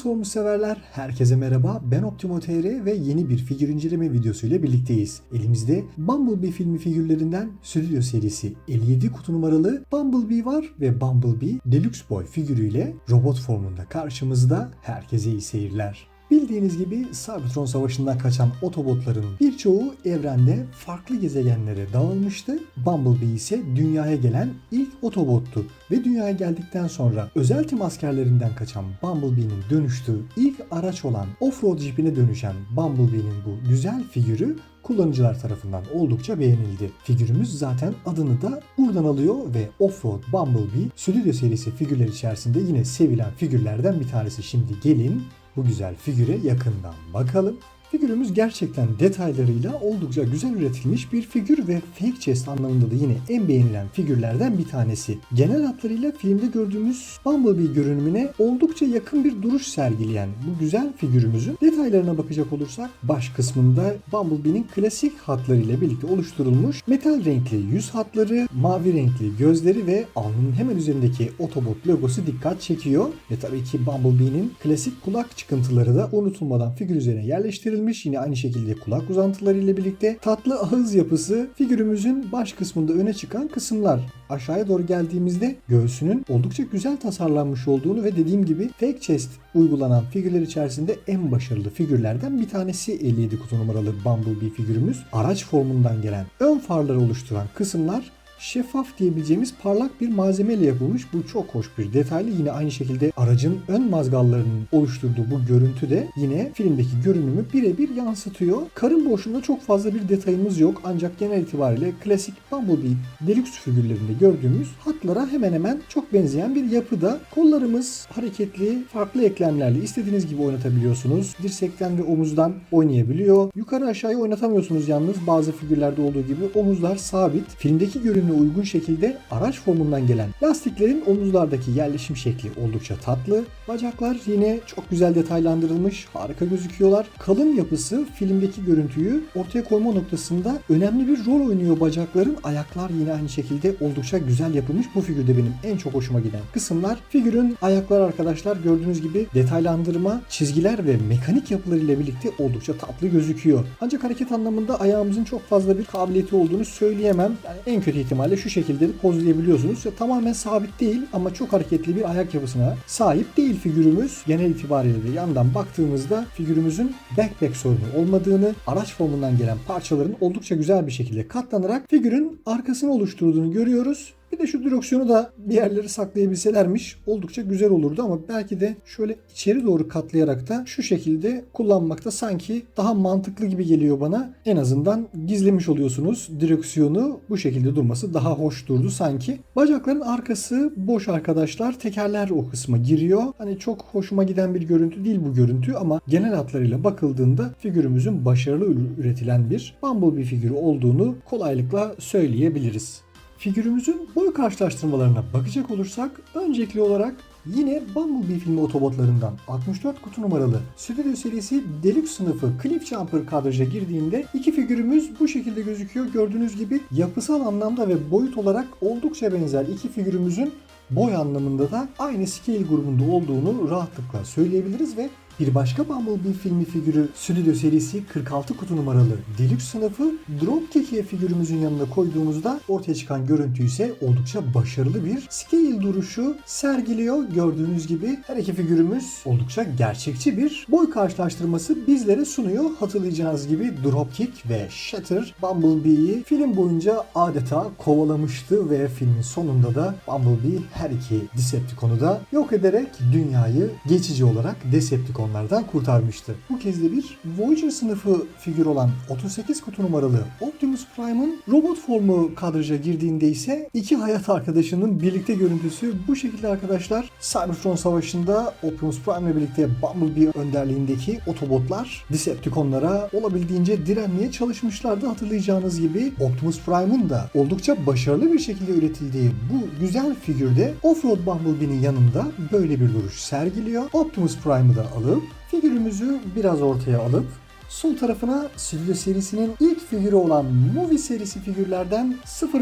Transformers severler, herkese merhaba. Ben Optimo TR ve yeni bir figür inceleme videosuyla birlikteyiz. Elimizde Bumblebee filmi figürlerinden Studio serisi 57 kutu numaralı Bumblebee var ve Bumblebee Deluxe Boy figürüyle robot formunda karşımızda. Herkese iyi seyirler. Bildiğiniz gibi Cybertron Savaşı'ndan kaçan Autobotların birçoğu evrende farklı gezegenlere dağılmıştı. Bumblebee ise dünyaya gelen ilk Autobot'tu ve dünyaya geldikten sonra özel tim askerlerinden kaçan Bumblebee'nin dönüştüğü ilk araç olan Offroad Jeep'ine dönüşen Bumblebee'nin bu güzel figürü kullanıcılar tarafından oldukça beğenildi. Figürümüz zaten adını da buradan alıyor ve Offroad Bumblebee Studio serisi figürler içerisinde yine sevilen figürlerden bir tanesi. Şimdi gelin bu güzel figüre yakından bakalım. Figürümüz gerçekten detaylarıyla oldukça güzel üretilmiş bir figür ve fake chest anlamında da yine en beğenilen figürlerden bir tanesi. Genel hatlarıyla filmde gördüğümüz Bumblebee görünümüne oldukça yakın bir duruş sergileyen bu güzel figürümüzün detaylarına bakacak olursak baş kısmında Bumblebee'nin klasik hatlarıyla birlikte oluşturulmuş metal renkli yüz hatları, mavi renkli gözleri ve alnının hemen üzerindeki Autobot logosu dikkat çekiyor. Ve tabii ki Bumblebee'nin klasik kulak çıkıntıları da unutulmadan figür üzerine yerleştirilmiş. Yine aynı şekilde kulak uzantıları ile birlikte tatlı ağız yapısı figürümüzün baş kısmında öne çıkan kısımlar. Aşağıya doğru geldiğimizde göğsünün oldukça güzel tasarlanmış olduğunu ve dediğim gibi fake chest uygulanan figürler içerisinde en başarılı figürlerden bir tanesi 57 kutu numaralı Bumblebee figürümüz. Araç formundan gelen ön farları oluşturan kısımlar şeffaf diyebileceğimiz parlak bir malzemeyle yapılmış. Bu çok hoş bir detaylı. Yine aynı şekilde aracın ön mazgallarının oluşturduğu bu görüntü de yine filmdeki görünümü birebir yansıtıyor. Karın boşluğunda çok fazla bir detayımız yok. Ancak genel itibariyle klasik Bumblebee Deluxe figürlerinde gördüğümüz hatlara hemen hemen çok benzeyen bir yapıda. Kollarımız hareketli, farklı eklemlerle istediğiniz gibi oynatabiliyorsunuz. Dirsekten ve omuzdan oynayabiliyor. Yukarı aşağıya oynatamıyorsunuz yalnız bazı figürlerde olduğu gibi omuzlar sabit. Filmdeki görünümü uygun şekilde araç formundan gelen lastiklerin omuzlardaki yerleşim şekli oldukça tatlı. Bacaklar yine çok güzel detaylandırılmış, harika gözüküyorlar. Kalın yapısı filmdeki görüntüyü ortaya koyma noktasında önemli bir rol oynuyor bacakların. Ayaklar yine aynı şekilde oldukça güzel yapılmış. Bu figürde benim en çok hoşuma giden kısımlar. Figürün ayakları arkadaşlar gördüğünüz gibi detaylandırma, çizgiler ve mekanik yapılarıyla birlikte oldukça tatlı gözüküyor. Ancak hareket anlamında ayağımızın çok fazla bir kabiliyeti olduğunu söyleyemem. Yani en kötü ihtimalle şu şekilde de pozlayabiliyorsunuz. Ya, tamamen sabit değil ama çok hareketli bir ayak yapısına sahip değil figürümüz. Genel itibariyle de yandan baktığımızda figürümüzün backpack sorunu olmadığını, araç formundan gelen parçaların oldukça güzel bir şekilde katlanarak figürün arkasını oluşturduğunu görüyoruz. Bir de şu direksiyonu da bir yerlere saklayabilselermiş oldukça güzel olurdu ama belki de şöyle içeri doğru katlayarak da şu şekilde kullanmakta sanki daha mantıklı gibi geliyor bana. En azından gizlemiş oluyorsunuz direksiyonu bu şekilde durması daha hoş durdu sanki. Bacakların arkası boş arkadaşlar. Tekerler o kısma giriyor. Hani çok hoşuma giden bir görüntü değil bu görüntü ama genel hatlarıyla bakıldığında figürümüzün başarılı üretilen bir Bumblebee figürü olduğunu kolaylıkla söyleyebiliriz. Figürümüzün boy karşılaştırmalarına bakacak olursak öncelikli olarak yine Bumblebee filmi otobotlarından 64 kutu numaralı Studio serisi Deluxe sınıfı Cliff Jumper kadraja girdiğinde iki figürümüz bu şekilde gözüküyor. Gördüğünüz gibi yapısal anlamda ve boyut olarak oldukça benzer iki figürümüzün boy anlamında da aynı scale grubunda olduğunu rahatlıkla söyleyebiliriz ve bir başka Bumblebee filmi figürü Studio serisi 46 kutu numaralı Deluxe sınıfı Dropkick'e figürümüzün yanına koyduğumuzda ortaya çıkan görüntü ise oldukça başarılı bir scale duruşu sergiliyor. Gördüğünüz gibi her iki figürümüz oldukça gerçekçi bir boy karşılaştırması bizlere sunuyor. Hatırlayacağınız gibi Dropkick ve Shatter Bumblebee'yi film boyunca adeta kovalamıştı ve filmin sonunda da Bumblebee her iki Decepticon'u da yok ederek dünyayı geçici olarak Decepticon Decepticonlardan kurtarmıştı. Bu kez de bir Voyager sınıfı figür olan 38 kutu numaralı Optimus Prime'ın robot formu kadraja girdiğinde ise iki hayat arkadaşının birlikte görüntüsü bu şekilde arkadaşlar. Cybertron Savaşı'nda Optimus Prime ile birlikte Bumblebee önderliğindeki Autobotlar Decepticonlara olabildiğince direnmeye çalışmışlardı hatırlayacağınız gibi. Optimus Prime'ın da oldukça başarılı bir şekilde üretildiği bu güzel figürde Offroad Bumblebee'nin yanında böyle bir duruş sergiliyor. Optimus Prime'ı da alıp figürümüzü biraz ortaya alıp Sol tarafına Stüdyo serisinin ilk figürü olan Movie serisi figürlerden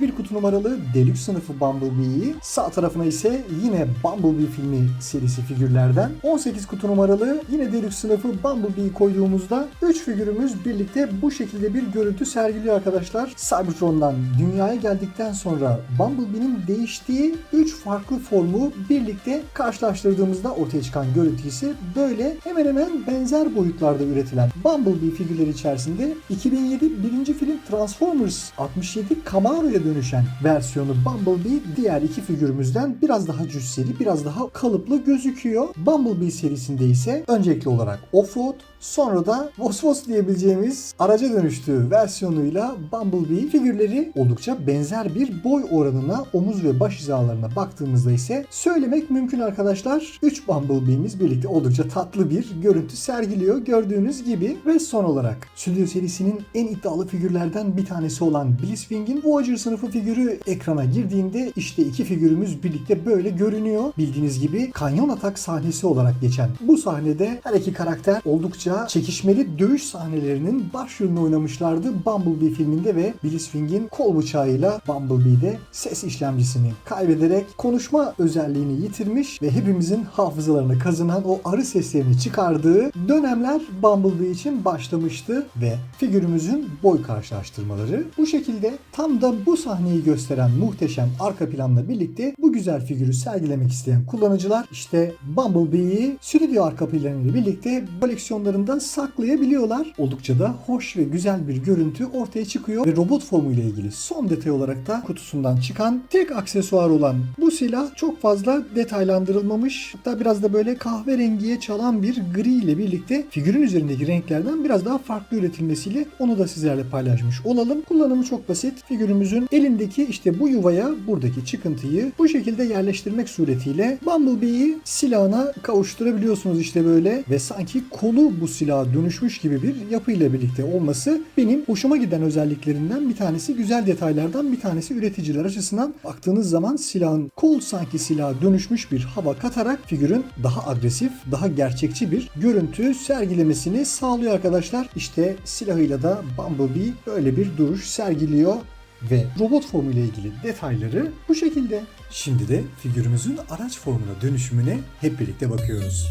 01 kutu numaralı Deluxe sınıfı Bumblebee'yi, sağ tarafına ise yine Bumblebee filmi serisi figürlerden 18 kutu numaralı yine Deluxe sınıfı Bumblebee'yi koyduğumuzda 3 figürümüz birlikte bu şekilde bir görüntü sergiliyor arkadaşlar. Cybertron'dan dünyaya geldikten sonra Bumblebee'nin değiştiği 3 farklı formu birlikte karşılaştırdığımızda ortaya çıkan görüntü ise böyle hemen hemen benzer boyutlarda üretilen Bumblebee figürleri içerisinde 2007 birinci film Transformers 67 Camaro'ya dönüşen versiyonu Bumblebee diğer iki figürümüzden biraz daha cüsseli, biraz daha kalıplı gözüküyor. Bumblebee serisinde ise öncelikli olarak Offroad, Sonra da Vosvos diyebileceğimiz araca dönüştüğü versiyonuyla Bumblebee figürleri oldukça benzer bir boy oranına omuz ve baş hizalarına baktığımızda ise söylemek mümkün arkadaşlar. 3 Bumblebee'miz birlikte oldukça tatlı bir görüntü sergiliyor gördüğünüz gibi ve son olarak Stüdyo serisinin en iddialı figürlerden bir tanesi olan Blitzwing'in Voyager sınıfı figürü ekrana girdiğinde işte iki figürümüz birlikte böyle görünüyor. Bildiğiniz gibi kanyon atak sahnesi olarak geçen bu sahnede her iki karakter oldukça çekişmeli dövüş sahnelerinin başrolünü oynamışlardı Bumblebee filminde ve Blitzwing'in kol bıçağıyla Bumblebee'de ses işlemcisini kaybederek konuşma özelliğini yitirmiş ve hepimizin hafızalarını kazınan o arı seslerini çıkardığı dönemler Bumblebee için başlamıştı ve figürümüzün boy karşılaştırmaları. Bu şekilde tam da bu sahneyi gösteren muhteşem arka planla birlikte bu güzel figürü sergilemek isteyen kullanıcılar işte Bumblebee'yi stüdyo arka planıyla birlikte koleksiyonlarında saklayabiliyorlar. Oldukça da hoş ve güzel bir görüntü ortaya çıkıyor ve robot formu ile ilgili son detay olarak da kutusundan çıkan tek aksesuar olan bu silah çok fazla detaylandırılmamış. Hatta biraz da böyle kahverengiye çalan bir gri ile birlikte figürün üzerindeki renklerden biraz daha farklı üretilmesiyle onu da sizlerle paylaşmış olalım. Kullanımı çok basit. Figürümüzün elindeki işte bu yuvaya buradaki çıkıntıyı bu şekilde yerleştirmek suretiyle Bumblebee'yi silahına kavuşturabiliyorsunuz işte böyle ve sanki kolu bu silaha dönüşmüş gibi bir yapıyla birlikte olması benim hoşuma giden özelliklerinden bir tanesi. Güzel detaylardan bir tanesi üreticiler açısından baktığınız zaman silahın kol sanki silaha dönüşmüş bir hava katarak figürün daha agresif, daha gerçekçi bir görüntü sergilemesini sağlıyor arkadaşlar. İşte silahıyla da Bumblebee böyle bir duruş sergiliyor ve robot formu ile ilgili detayları bu şekilde. Şimdi de figürümüzün araç formuna dönüşümüne hep birlikte bakıyoruz.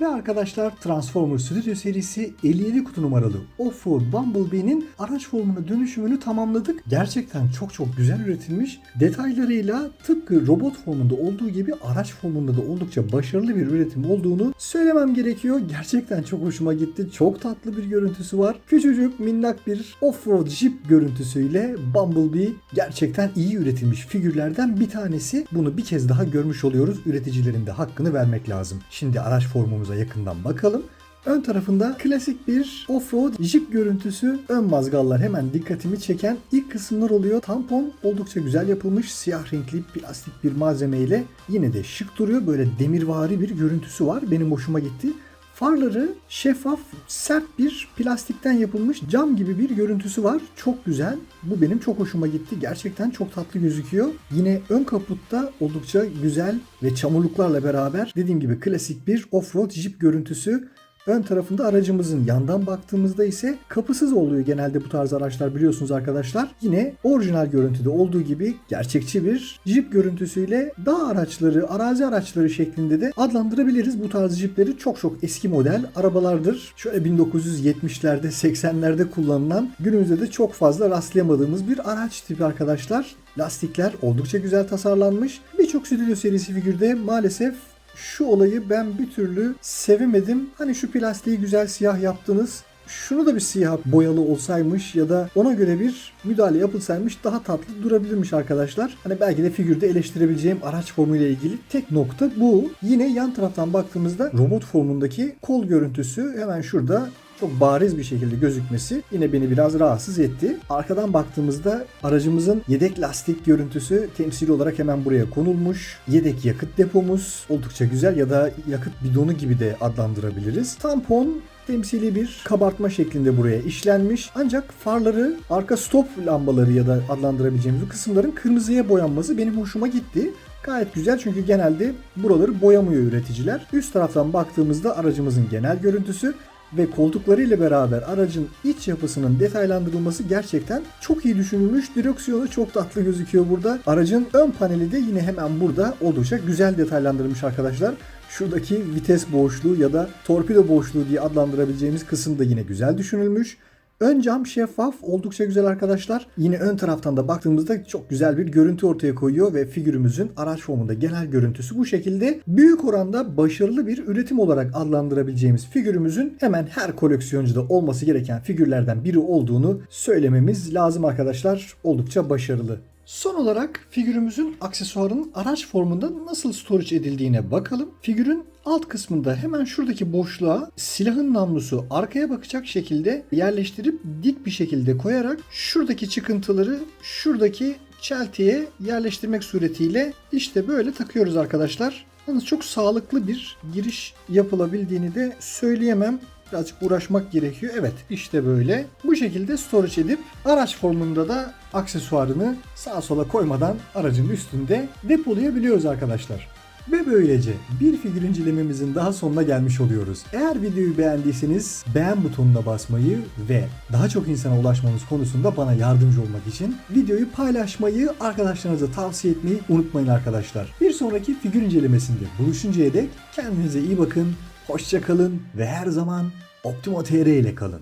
Ve arkadaşlar Transformers Studio serisi 57 kutu numaralı Offroad Bumblebee'nin araç formuna dönüşümünü tamamladık. Gerçekten çok çok güzel üretilmiş. Detaylarıyla tıpkı robot formunda olduğu gibi araç formunda da oldukça başarılı bir üretim olduğunu söylemem gerekiyor. Gerçekten çok hoşuma gitti. Çok tatlı bir görüntüsü var. Küçücük minnak bir offroad jeep görüntüsüyle Bumblebee gerçekten iyi üretilmiş figürlerden bir tanesi. Bunu bir kez daha görmüş oluyoruz. Üreticilerin de hakkını vermek lazım. Şimdi araç formumuza yakından bakalım. Ön tarafında klasik bir offroad Jeep görüntüsü. Ön mazgallar hemen dikkatimi çeken ilk kısımlar oluyor. Tampon oldukça güzel yapılmış. Siyah renkli plastik bir malzeme ile yine de şık duruyor. Böyle demirvari bir görüntüsü var. Benim hoşuma gitti. Farları şeffaf, sert bir plastikten yapılmış cam gibi bir görüntüsü var. Çok güzel. Bu benim çok hoşuma gitti. Gerçekten çok tatlı gözüküyor. Yine ön kaputta oldukça güzel ve çamurluklarla beraber dediğim gibi klasik bir offroad Jeep görüntüsü. Ön tarafında aracımızın yandan baktığımızda ise kapısız oluyor genelde bu tarz araçlar biliyorsunuz arkadaşlar. Yine orijinal görüntüde olduğu gibi gerçekçi bir Jeep görüntüsüyle dağ araçları, arazi araçları şeklinde de adlandırabiliriz. Bu tarz Jeep'leri çok çok eski model arabalardır. Şöyle 1970'lerde, 80'lerde kullanılan günümüzde de çok fazla rastlayamadığımız bir araç tipi arkadaşlar. Lastikler oldukça güzel tasarlanmış. Birçok stüdyo serisi figürde maalesef şu olayı ben bir türlü sevemedim. Hani şu plastiği güzel siyah yaptınız. Şunu da bir siyah boyalı olsaymış ya da ona göre bir müdahale yapılsaymış daha tatlı durabilirmiş arkadaşlar. Hani belki de figürde eleştirebileceğim araç formuyla ilgili tek nokta bu. Yine yan taraftan baktığımızda robot formundaki kol görüntüsü hemen şurada çok bariz bir şekilde gözükmesi yine beni biraz rahatsız etti. Arkadan baktığımızda aracımızın yedek lastik görüntüsü temsili olarak hemen buraya konulmuş. Yedek yakıt depomuz oldukça güzel ya da yakıt bidonu gibi de adlandırabiliriz. Tampon temsili bir kabartma şeklinde buraya işlenmiş. Ancak farları, arka stop lambaları ya da adlandırabileceğimiz bu kısımların kırmızıya boyanması benim hoşuma gitti. Gayet güzel çünkü genelde buraları boyamıyor üreticiler. Üst taraftan baktığımızda aracımızın genel görüntüsü ve koltuklarıyla beraber aracın iç yapısının detaylandırılması gerçekten çok iyi düşünülmüş. Direksiyonu çok tatlı gözüküyor burada. Aracın ön paneli de yine hemen burada oldukça güzel detaylandırılmış arkadaşlar. Şuradaki vites boşluğu ya da torpido boşluğu diye adlandırabileceğimiz kısım da yine güzel düşünülmüş. Ön cam şeffaf, oldukça güzel arkadaşlar. Yine ön taraftan da baktığımızda çok güzel bir görüntü ortaya koyuyor ve figürümüzün araç formunda genel görüntüsü bu şekilde. Büyük oranda başarılı bir üretim olarak adlandırabileceğimiz figürümüzün hemen her koleksiyoncuda olması gereken figürlerden biri olduğunu söylememiz lazım arkadaşlar. Oldukça başarılı. Son olarak figürümüzün aksesuarının araç formunda nasıl storage edildiğine bakalım. Figürün alt kısmında hemen şuradaki boşluğa silahın namlusu arkaya bakacak şekilde yerleştirip dik bir şekilde koyarak şuradaki çıkıntıları şuradaki çeltiye yerleştirmek suretiyle işte böyle takıyoruz arkadaşlar. Yalnız çok sağlıklı bir giriş yapılabildiğini de söyleyemem. Birazcık uğraşmak gerekiyor. Evet işte böyle. Bu şekilde storage edip araç formunda da aksesuarını sağa sola koymadan aracın üstünde depolayabiliyoruz arkadaşlar. Ve böylece bir figür incelememizin daha sonuna gelmiş oluyoruz. Eğer videoyu beğendiyseniz beğen butonuna basmayı ve daha çok insana ulaşmamız konusunda bana yardımcı olmak için videoyu paylaşmayı, arkadaşlarınıza tavsiye etmeyi unutmayın arkadaşlar. Bir sonraki figür incelemesinde buluşuncaya dek kendinize iyi bakın, hoşça kalın ve her zaman Optimo TR ile kalın.